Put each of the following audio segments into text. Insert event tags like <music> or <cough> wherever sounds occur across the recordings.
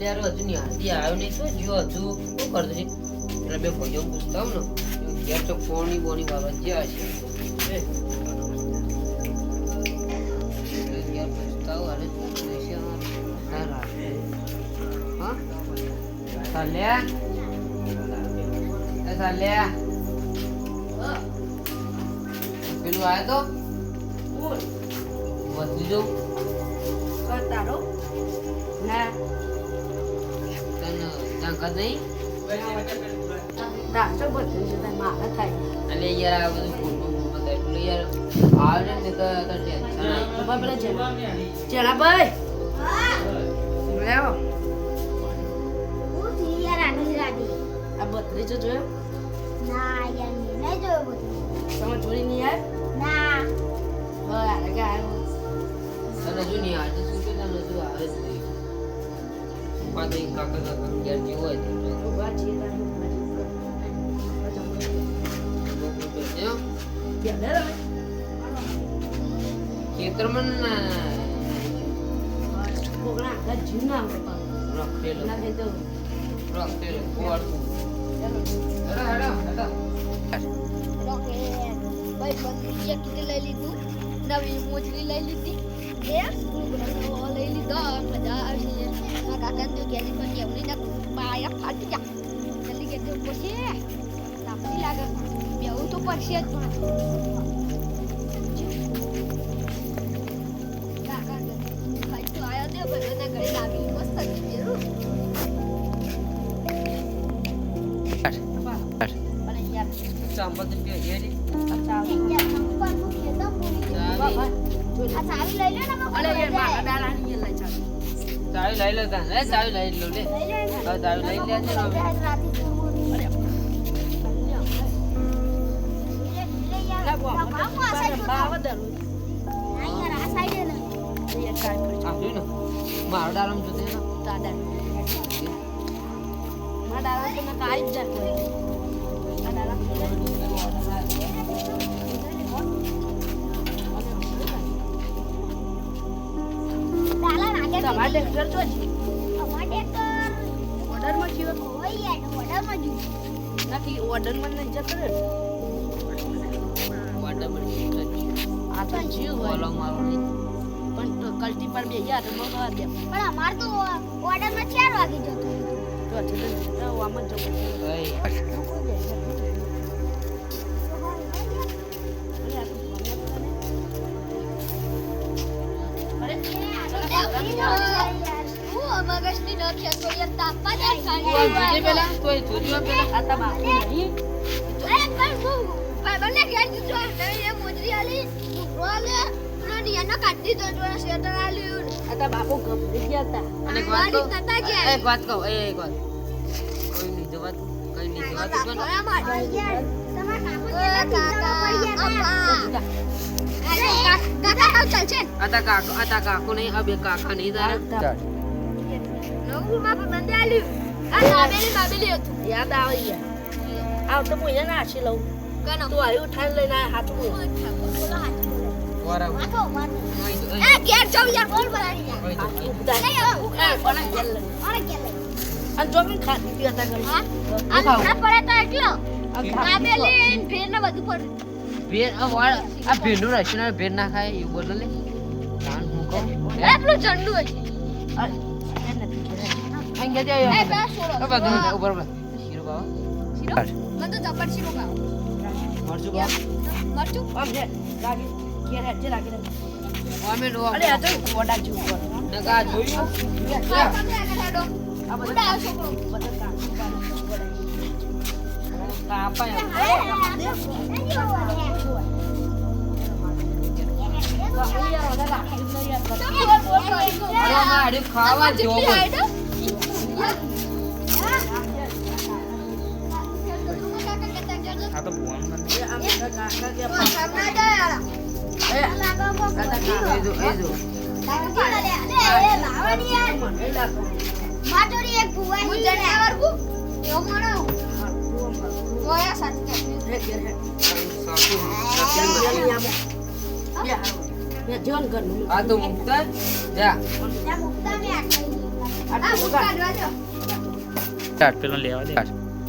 યાર હજુ ની હાથી આવ્યો નહીં. તો જો હજુ? શું કરતો છે? એટલે બે ભાઈઓ પૂછતા આવું ને. ઘેર તો ફોની બોની બાબત જ્યાં હશે ઘેર પૂછતા આવું અને? પેલું આયો તો? વધુ જવું તારો ના. તાકાત નહીં દાચો બધું છે મારે થાય અને યાર આ બધું બતાય એટલે યાર આવે ને તો તો ટેન્શન આવી બાબા પેલા જેના જેના ભાઈ લેવો હું થી યાર આની રાડી આ બત્રીજો જોયો ના યાર મેં નહીં જોયું બધું તમે જોઈ નહીં યાર ના હવે કે આવ્યો અને નહીં આજે શું કે તને હજુ આવે પાછો એક કાકા કાકા ઘેર હોય જો. રહે. ખેતરમાં નવી મોજડી લઈ લીધી. લઈ લીધો. મજા મારા કાકાને તો ઘેરી પણ કેવડી ના પાયા ફાટી જા જલ્દી ઘેર જવું પડશે તાપી લાગે બેવું તો પડશે જ પણ પૂરી ચાવી લઈ લે ને ચાવી લઈ લો તાન. એ ચાવી લઈ લો લે લઈ લે ને હવે ચાવી લઈ લેજે ને હવે. રાતે જોવું અરે ના બાબા બાબા દરું યાર કાઈ પર આ જોઈ ને મારો ડાલમ જોતે ને દાદા મારા દાદા તો ના કાઈ જ જાય આ દાદા તમારે ટ્રેક્ટર તો છે ઓર્ડરમાં જીવ. નથી ઓર્ડરમાં નહીં જતો રે વાડા આ તો જીવ હોય. બોલો મારો પણ કલ્ટી પર બે ગયા તો બહુ દે. પણ અમાર તો આમ જ જવું ભાઈ તું આ તો આમાં જવું આ બાપુ ગભરી ગયા હતા. એક વાત કહું એક વાત કહું એ એક વાત. કોઈ નહીં જવાતું કઈ નહીં જવાતું કાકો કાકો નહીં આ બે કાકા નહીં તારે. યાદ આવે આવ લઉં આવ્યું ઠાણ લઈને આ હાથ હું વારા વાતો, વાતો. ઓય તો એ બોલ બનાવી યાર ઓય તો ઘેર લઈ. અને જો કે ખાતી પી હતા ઘડી હા? આ લુગડા પડે તો એકલો આ ખા- કાબેલી ને ભેર ને બધું પડે ભેર આ વાળ આ ભેંડું રાખ્યું ને ભેર ના ખાય એવું બોલો લે નાન હું કહું એટલું ઝંડુ હશે અરે, એ નથી અહીં ગયા એ જાય પેલા છોડો ઉપર ઉપર ઉપર શીરો બાવા શીરો મને તો જબર શીરો ખાવ મરચું બાવા મરચું આમ છે, લાગી, ઘેર હેઠે લાગી રહે. અમે નો અરે, આ તો ઓડા જેવું કરે. નકા જોયું આ પગે આગળ હેડો. આ બધા ઉડાવ છોકરો. બધા કામ કરે. કાપા એમ. એ, લાવવાની યાર. મને લાગે. માધુરી એક ભુવાની હું જનાવર કુ એવો હા, તું કર. ઓયા સાથે હે, હે. હારો. બે જોન ઘરનું. આ તો મુક્ત જા મુક્તા આટલી આ પેલો લેવા દે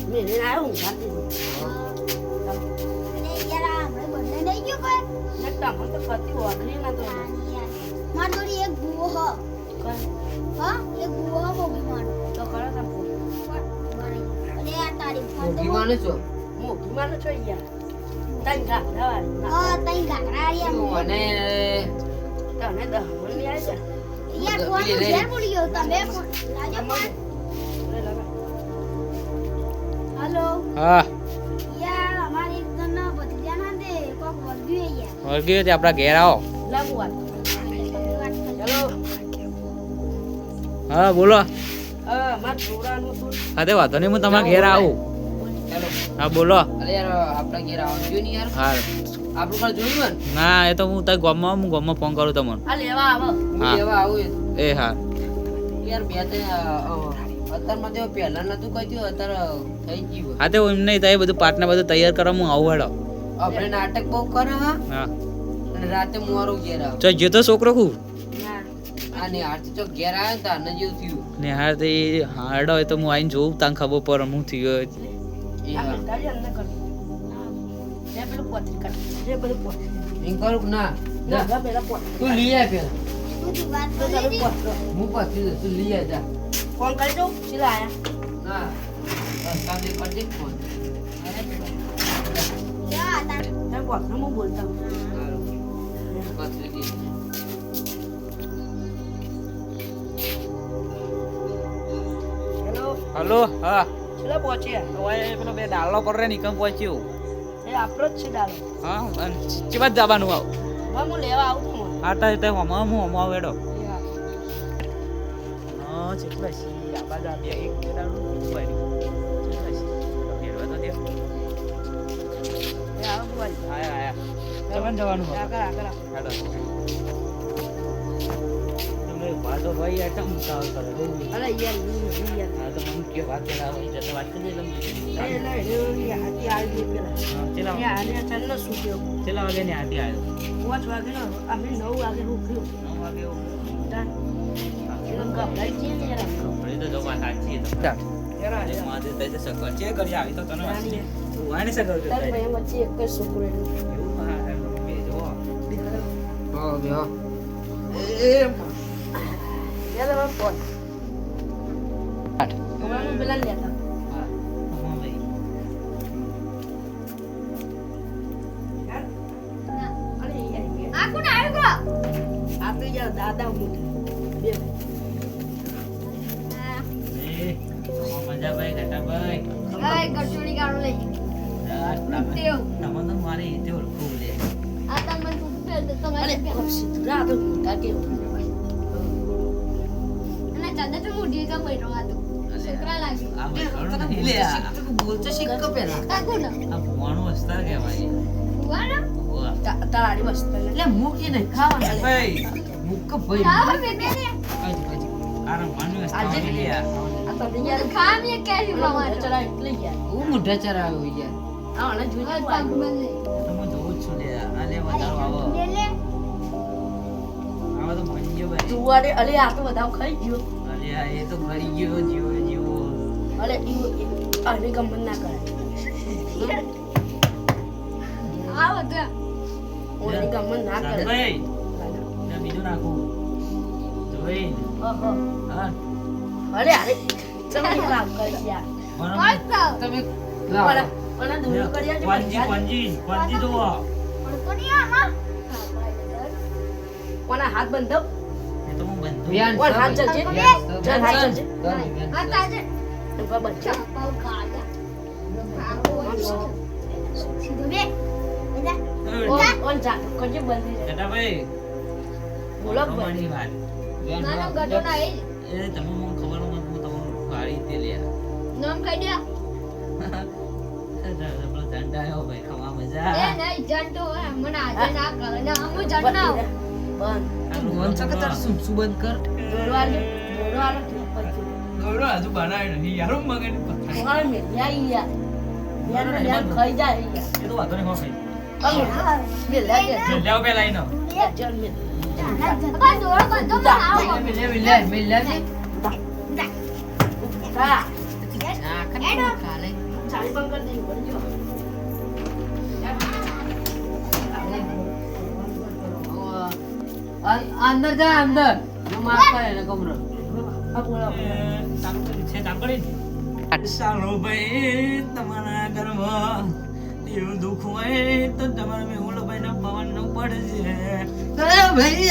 મેં લઈને ને તમને તો કતી ઓગળી ના તો માર જોડી એક ભૂવો હ હા એક ભૂવો હ મોગી માર તો ખરો તા ફોન આ તારી ફોન તો માને છો મોગી માનો છો યાર તઈ ગા દવા હા તઈ ગાગરા યાર અને તને દહ મળી આવી યાર ફોન ઘેર પડી ગયો તમે લાજો ફોન હેલો. હા. વળગી તે આપણા ઘેર આવો હા બોલો હા તે વાંધો નહીં હું તમારા ઘેર આવું હા બોલો હા ને એ તો હું તાર ગામમાં હું ગામમાં ફોન કરું તમને હું. એ હા હા તે થાય બધું પાટને બધું તૈયાર કરવા હું આવું હેડો આપણે નાટક બહુ કરે હા. અને રાતે મોરો ઘેર આવે. તો જે તો છોકરો કુ? આ અને આરતી ચોક ઘેર આવ્યો તો આને જેવું થયું. ને હાર તે હાડો હોય તો હું આવીને જોઉં તાન ખબર પર હું થયો પેલું ના ના. તું લઈ આય પેલા. બધું વાત તો કરી તારું દી. પોતરો. હું પછી દઉં, તું લઈ આય જા. ફોન કરી દઉં ચીલા આયા. ના. કરજે ફોન. બોલતા હું. હેલો હલો હા પેલા પહોંચ્યા હવે પેલો બે ડાલો પર રે નિકમ પહોંચ્યું. એ આપણો જ છે ડાલો હા જ જવાનું આવ? હવે હું લેવા આવું છું. હા તો તે હમણાં હું વેડો હા. હા. ચેટલા છી આ આપ્યા એક બે ડાલો જવાનું તમે વાતો ભાઈ આટમ ઉતાવળ કરે? અરે યાર ઈ નથી યાર. હા તો મને કે વાત કરા હોય જતો વાત કરી દે એ હાથી આવી ચેલા આને વાગે ને હાથી આવ્યો. પાંચ વાગે નો અમે નવ વાગે ઉઠ્યું. નવ વાગે તાન એનો ગભરાઈ છે ને યાર. કપડે તો જો સાચી તો યાર જે માથે તઈ તો છે કરી આવી તો તને તું વાને સકર તાર ભાઈ વચ્ચે એક જ છોકરો. એવું હા બે જો હો, બેહો. યાર હવે ફોન. હું પેલા લેતા. દાદા બે હા. એ મજા ભાઈ ઘટા ભાઈ એ ગટુડી ગાળો લઈ. તાર વસ્તુ એટલે મૂકી નહીં ખાવાનું ભાઈ મૂક ભાઈ આજે લે આ. તો યાર પ્રમાણે. એટલે યાર હું મોઢા યાર આ મને જોઈ હવે જોઈ પગ બંધ લે. તો હું જોઉં છું લે આ વધારો આવો. આવો તો મરી ગયો ભાઈ. તું અરે અરે આ તો બધા ખાઈ ગયો. અરે આ એ તો મરી ગયો જીવો જીવો. અરે ઈ ઈ- ગમન ના કરાય. આ બધા. ઓને ગમન ના કરાય. ભાઈ. બીજું નાખું. જોઈ. હા અરે અરે તમે કામ કરી યાર. તમે પણ પણ દૂર કરી આજો કોંજી કોંજી કોંજી તો નહીં આમાં. કોના હાથ? બંધો એ તો હું બંધ વ્યાન કોણ હાથ ચલજે? ચાલ, હાથ ચલજે. તાજે. બે. ઓન જા બંધી ભાઈ બોલો રમવાની વાત. નાનો સબ- ના એ એ તમે મને ખબર હોય હું તમને નામ કહી દે. <laughs> પેલો દંડ આવ્યો પણ બંધ કરી દેવી પડી અંદર જા અંદર હું માફ કરે ને કમરો ચાલો ભાઈ તમારા ઘરમાં એવું દુઃખ હોય તો તમારે મેં ઓલો ભાઈ નો પવનનું પડશે ભાઈ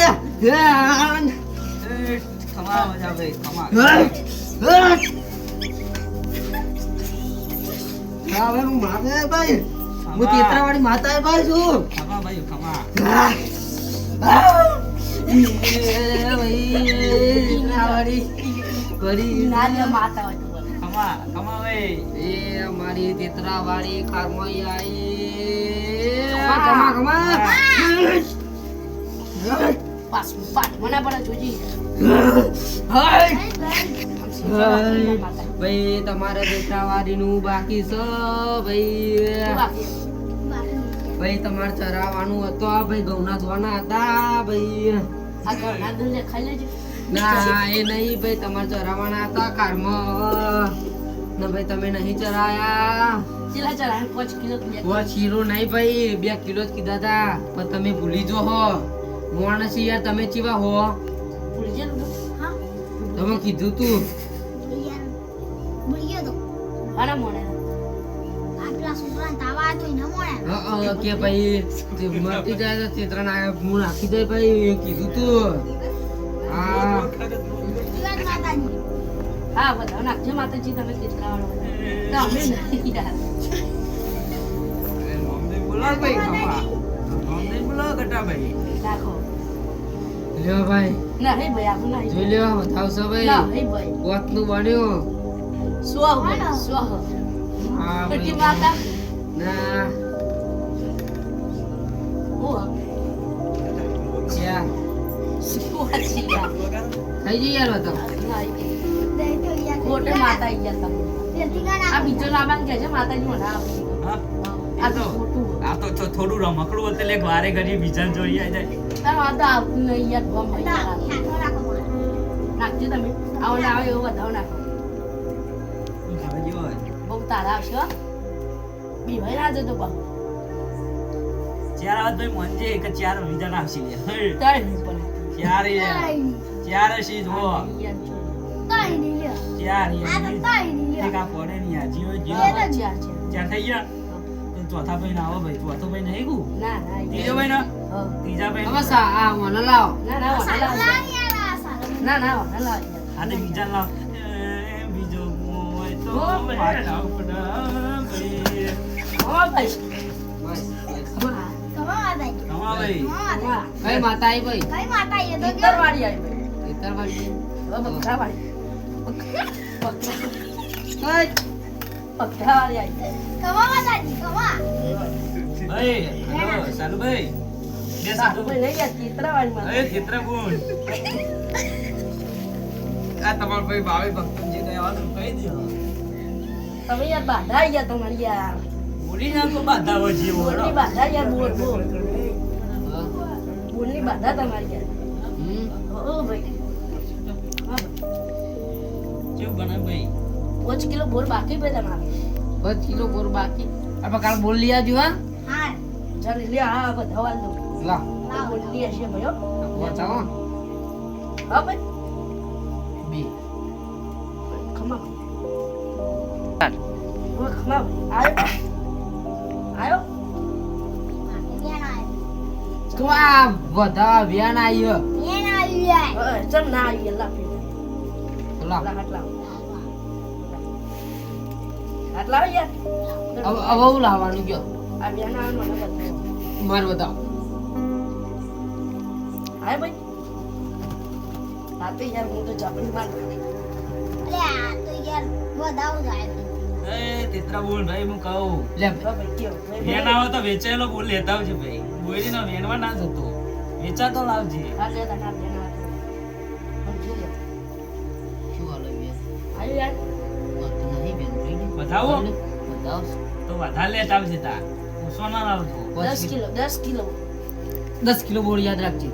ખમા મજા ભાઈ ખમા હા ભાઈ મારે ભાઈ હું. તેતરાવાળી માતા ભાઈ છું ખમા ભાઈ. તેતરાવાળી અમારી તેતરાવાળી કારમોઈ આઈ. કમા, કમા કમા પાસ પાટ મને પડે જોજી. હાય. ભાઈ તમારે તેતરાવાળીનું બાકી છે ભાઈ. ભાઈ તમારે ચરાવવાનું હતું. ભાઈ ઘઉંના ધોવાના હતા ભાઈ. આ ઘરના દૂધ ખાઈ લેજો ના એ નહીં ભાઈ તમારે ચરાવવાના હતા કારમાં. ને ભાઈ તમે નહીં ચરાયા. પાંચ કિલો શીરો નહીં ભાઈ બે કિલો જ કીધા હતા. પણ તમે ભૂલી જો હો. માણસ યાર તમે ચીવા હો. ભૂલી તમે કીધું તું. કે ભાઈ મટી જાય તો ચિત્ર આ હું નાખી દે ભાઈ એ કીધું તું. હા. હા બધા નાખજો માતાજી તમે ચિત્રાવાળો તો અમે નહીં યાર મોમદેવ ભાઈ ખમા મોમદેવ બોલો ભાઈ. નાખો. લ્યો ભાઈ. ના હે ભાઈ આપણું જોઈ લ્યો બતાવશો ના ભાઈ હે ભાઈ. કોતનું બન્યું. માતા ગયા તમે આ બીજો નામ કે છે માતાજી આ તો તો આ તો થોડું રમકડું હતું એટલે વારે ઘડી બીજા જોઈ જાય. તાર આ તો આવતું નહીં યાર નાખજો તમે. આવો આવે એવું બધાઓ નાખો. તારા આવશે હો. બી ભાઈ ના જતો પણ ચાર આવત ભાઈ મોંજે એક ચાર બીજા ના આવશે તારે પણ ચાર એ ચાર હશે જો તાઈ ની લે ચાર એ લે કા પડે ની આ. જીવો જીવો. ચાર છે. ચાર થઈ ગયા. ચોથા ભાઈ ના આવો ભાઈ. ચોથો ભાઈ નહીં ગયું ના ના ત્રીજો ભાઈ ના ત્રીજા ભાઈ હવે સા આ મને લાવો. ના ના ના લાવ. ના ના લાવ. આ તો બીજા લાવો. કોઈ માતા આવી ભાઈ ભાઈ તેતરવાળી હવે બકરા વાળી બકરા કઈ બકરા વાળી ભાઈ હેલો સાલુભાઈ બે સારું ભાઈ નહીં યાર ચિત્રા માં અરે ચિત્રકુંડ આ તમારો ભાઈ ભાવે ભક્તજી કઈ આવવાનું તમે યાર બાધા ગયા તમારી યાર. બોલી ના તો બાધા હોય જીવો બોલની બાધા યાર બોલ બોલ. હા. બોલની બાધા તમારી યાર. ઓ ભાઈ. હા કેવું બને ભાઈ? પાંચ કિલો બોર બાકી ભાઈ તમારે. પાંચ કિલો બોર બાકી? આપણે કાલ બોલ લઈ આવજો હા? ચાલ લે આ બધા દો લા. બોલની હશે ભાઈ હો. હા ભાઈ. તો આ બધા વ્યાન આવ્યો આવ્યો ચમ ના આવી અલ્લાહ પી લા અલ્લાહ હાથ લાવ યાર હવે હવે હું લાવવાનું ગયો આ બેન આવે મને હાય ભાઈ રાતે યાર તો ચાપડી માર એ તેતરા બોલ ભાઈ હું કહું લે ભાઈ. કયો ભાઈ વેન આવે તો વેચાયેલો બોલ લેતા આવજે ભાઈ. બોલી ના વેનમાં ના જતો. વેચાતો લાવજે. હા લે તા બેન શું હાલો આવ્યો યાર. નહીં બેન બતાવો બતાવો તો વધારે લેતા આવજે તા ઓછો ના કિલો દસ કિલો. દસ કિલો બોર યાદ રાખજે.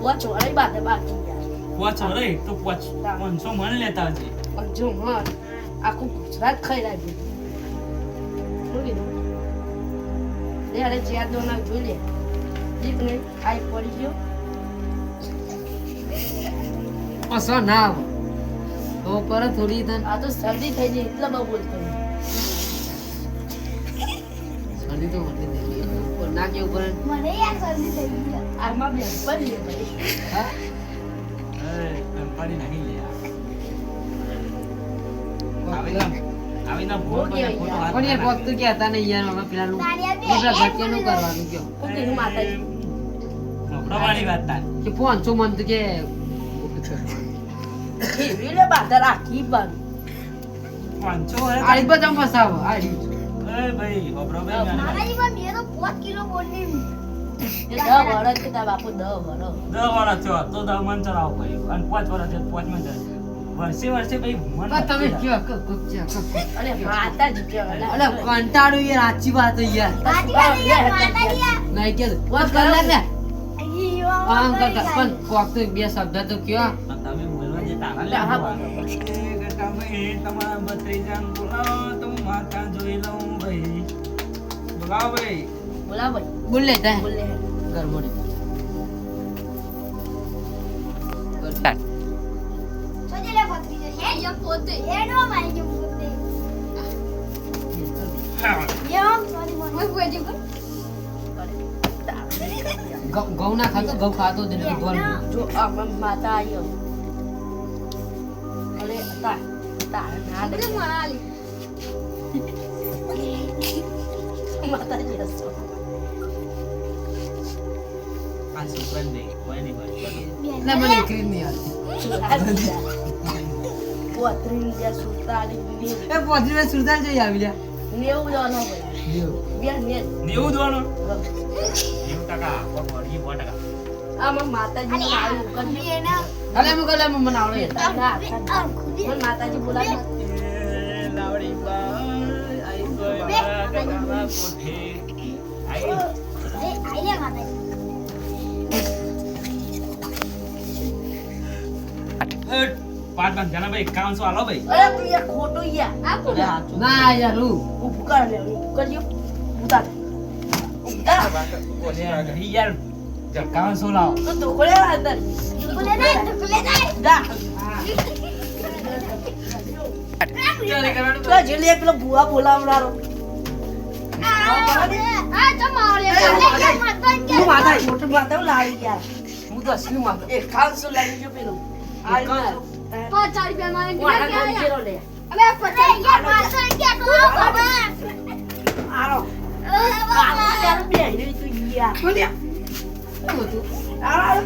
પોચો અરે બાકી યાર. પોચ રે તો પોચ. પાંચસો મણ લેતા આવજે. પણ જો હા આખું ગુજરાત ખાઈ લાગ્યું શું કીધું લે અરે દોના જોઈ લે દીપ ને આઈ પડી ગયો અસો ના આવે તો પર થોડી તન આ તો શરદી થઈ ગઈ એટલે બહુ બોલતો શરદી તો મને થઈ ગઈ ઉપર ના કેવું પડે મને યાર શરદી થઈ ગઈ. આમાં બેન પડી ગઈ હા એ, કંપારી નાખી લે પણ યાર ના કોક તો કહેતા યાર હવે પેલાનું મોટા એક કરવાનું કયો. શું કીધું કપડાવાળી વાત તાર. કે પાંચસો મન તો કે એવી લે બાધા રાખી પણ. પાંચસો વર્ષ બધા ફસાવો આડી. એ ભાઈ મારી પાંચ કિલો બોલી દહ વરસ છે બાપુ દહ વરસ. દસ વર્ષ થયો તો દસ મન ચલાવો ભાઈ. અને પાંચ વર્ષ પાંચ મન ચલાવો. વર્ષે વર્ષે ભાઈ પણ તમે કયો અરે કયો? જ કયો. અરે કંટાળું યાર સાચી વાત યાર. નહીં કે પાંચ કલાક ને. આમ કરતા પણ કોક તો બે શબ્દ તો કયો. તમે બોલવા જે તારા લે, હા, લેવાનું. એ ગટા ભાઈ, તમારા ભત્રીજાને બોલાવો તો હું. માથા જોઈ લઉં ભાઈ બોલાવો. ભાઈ બોલાવો ભાઈ બોલ લે તા. બોલે ઘર મોડી. સોજે લે ભત્રીજો. હે, યમ પોતે. એનો મારી ગયો પોતે. ઘઉં ના ખાતો ઘઉં ખાતો જ નહીં ભગવાન જો આ મ- માતા આવ્યો અરે તા તા ના લે. માતાજી હસો આ છોકરાને દે કોઈ નહીં એટલે મને એકરી નહીં આવતી જે સુતાલી નેવું એ મેં સુરદાર જોઈ આવી લ્યા નેવું જવાનો ભાઈ બે નેવું દોવાનું નેવું ટકા. કોઈ ટકા. આમાં માતાજી આવ્યું એના. મને આવડે. માતાજી બોલાવે. લાવડી બાઈ આઈ ગઈ મારા કોઠે આઈ. આઈ લે માતાજી. હટ. પાંચ પાંચ જણા ભાઈ કાંસો હાલો ભાઈ? અરે તું યાર ખોટો યાર. આ ખુદી. હાચું. ના યાર હું હું પુકાર લે હું પુકારજો ઉતાર. ઉતાર યાર. કાંસો લાવો? તો ઢોકળે અંદર. જા. માતા મોટું માતા લાવી યાર. હું તો અસલી માં એ ખાલસો લાવી જો પેલું? પચાસ રૂપિયા ગયા? લે. અબે, પચાસ યાર, માતાજી કે તો બાબા. આરો બે હિરી તું યાર શું હતું આરો